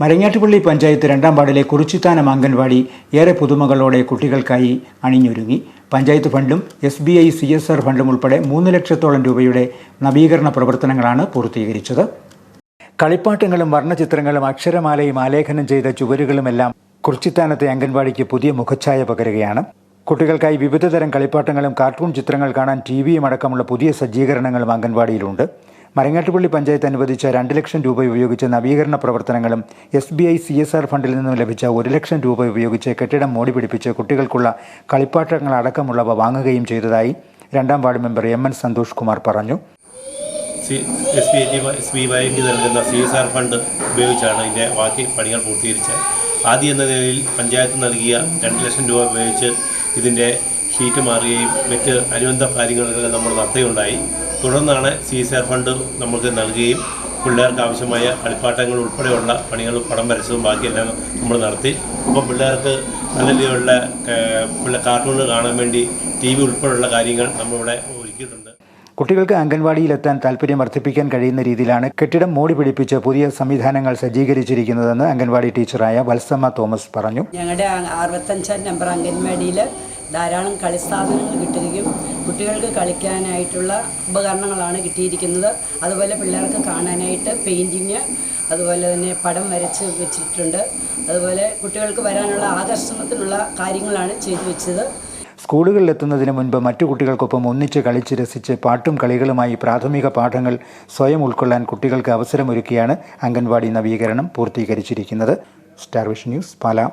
മരങ്ങാട്ടുപള്ളി പഞ്ചായത്ത് രണ്ടാം വാർഡിലെ കുറിച്ചിത്താനം അംഗൻവാടി ഏറെ പുതുമകളോടെ കുട്ടികൾക്കായി അണിഞ്ഞൊരുങ്ങി. പഞ്ചായത്ത് ഫണ്ടും S B I C S R ഫണ്ടും ഉൾപ്പെടെ മൂന്ന് ലക്ഷത്തോളം രൂപയുടെ നവീകരണ പ്രവർത്തനങ്ങളാണ് പൂർത്തീകരിച്ചത്. കളിപ്പാട്ടങ്ങളും വർണചിത്രങ്ങളും അക്ഷരമാലയും ആലേഖനം ചെയ്ത ചുവരുകളുമെല്ലാം കുറിച്ചിത്താനത്തെ അംഗൻവാടിക്ക് പുതിയ മുഖച്ഛായ പകരുകയാണ്. കുട്ടികൾക്കായി വിവിധതരം കളിപ്പാട്ടങ്ങളും കാർട്ടൂൺ ചിത്രങ്ങൾ കാണാൻ ടി വിയും അടക്കമുള്ള പുതിയ സജ്ജീകരണങ്ങളും അംഗൻവാടിയിലുണ്ട്. മരങ്ങാട്ടുപള്ളി പഞ്ചായത്ത് അനുവദിച്ച രണ്ട് ലക്ഷം രൂപ ഉപയോഗിച്ച് നവീകരണ പ്രവർത്തനങ്ങളും S B I C S R ഫണ്ടിൽ നിന്നും ലഭിച്ച ഒരു ലക്ഷം രൂപ ഉപയോഗിച്ച് കെട്ടിടം മോടി പിടിപ്പിച്ച് കുട്ടികൾക്കുള്ള കളിപ്പാട്ടങ്ങൾ അടക്കമുള്ളവ വാങ്ങുകയും ചെയ്തതായി രണ്ടാം ward member M N Santhosh Kumar പറഞ്ഞു. എസ് ബി എസ് ബി നൽകുന്ന സി എസ് ആർ ഫണ്ട് ഉപയോഗിച്ചാണ് ഇതിന്റെ ബാക്കി പണികൾ പൂർത്തീകരിച്ചത്. ആദ്യം എന്ന നിലയിൽ പഞ്ചായത്ത് നൽകിയ രണ്ട് ലക്ഷം രൂപ ഉപയോഗിച്ച് ഇതിന്റെ ഷീറ്റ് മാറുകയും മറ്റ് അനുബന്ധ കാര്യങ്ങളെല്ലാം നമ്മൾ നടത്തുകയുണ്ടായി. തുടർന്നാണ് സി എസ് ആർ ഫണ്ട് നമുക്ക് നൽകുകയും പിള്ളേർക്ക് ആവശ്യമായ കളിപ്പാട്ടങ്ങൾ ഉൾപ്പെടെയുള്ള പണികൾ പടം വരച്ചതും ബാക്കിയെല്ലാം നമ്മൾ നടത്തി. അപ്പോൾ പിള്ളേർക്ക് നല്ല രീതിയിലുള്ള പിള്ളേർ പിള്ളേ കാർട്ടൂണുകൾ കാണാൻ വേണ്ടി ടി വി ഉൾപ്പെടെയുള്ള കാര്യങ്ങൾ നമ്മളിവിടെ ഒരുക്കിയിട്ടുണ്ട്. കുട്ടികൾക്ക് അംഗൻവാടിയിലെത്താൻ താല്പര്യം വർദ്ധിപ്പിക്കാൻ കഴിയുന്ന രീതിയിലാണ് കെട്ടിടം മോടി പിടിപ്പിച്ച് പുതിയ സംവിധാനങ്ങൾ സജ്ജീകരിച്ചിരിക്കുന്നതെന്ന് അംഗൻവാടി ടീച്ചറായ വത്സമ്മ തോമസ് പറഞ്ഞു. ഞങ്ങളുടെ അറുപത്തഞ്ചാം നമ്പർ അംഗൻവാടിയിൽ ധാരാളം കളിസ്ഥാപനങ്ങൾ കിട്ടുകയും കുട്ടികൾക്ക് കളിക്കാനായിട്ടുള്ള ഉപകരണങ്ങളാണ് കിട്ടിയിരിക്കുന്നത്. അതുപോലെ പിള്ളേർക്ക് കാണാനായിട്ട് പെയിന്റിങ് അതുപോലെ തന്നെ പടം വരച്ച് വെച്ചിട്ടുണ്ട്. അതുപോലെ കുട്ടികൾക്ക് വരാനുള്ള ആകർഷണത്തിനുള്ള കാര്യങ്ങളാണ് ചെയ്തു വെച്ചത്. സ്കൂളുകളിലെത്തുന്നതിന് മുൻപ് മറ്റു കുട്ടികൾക്കൊപ്പം ഒന്നിച്ച് കളിച്ച് രസിച്ച് പാട്ടും കളികളുമായി പ്രാഥമിക പാഠങ്ങൾ സ്വയം ഉൾക്കൊള്ളാൻ കുട്ടികൾക്ക് അവസരമൊരുക്കിയാണ് അംഗൻവാടി നവീകരണം പൂർത്തീകരിച്ചിരിക്കുന്നത്. Starvision news Pala.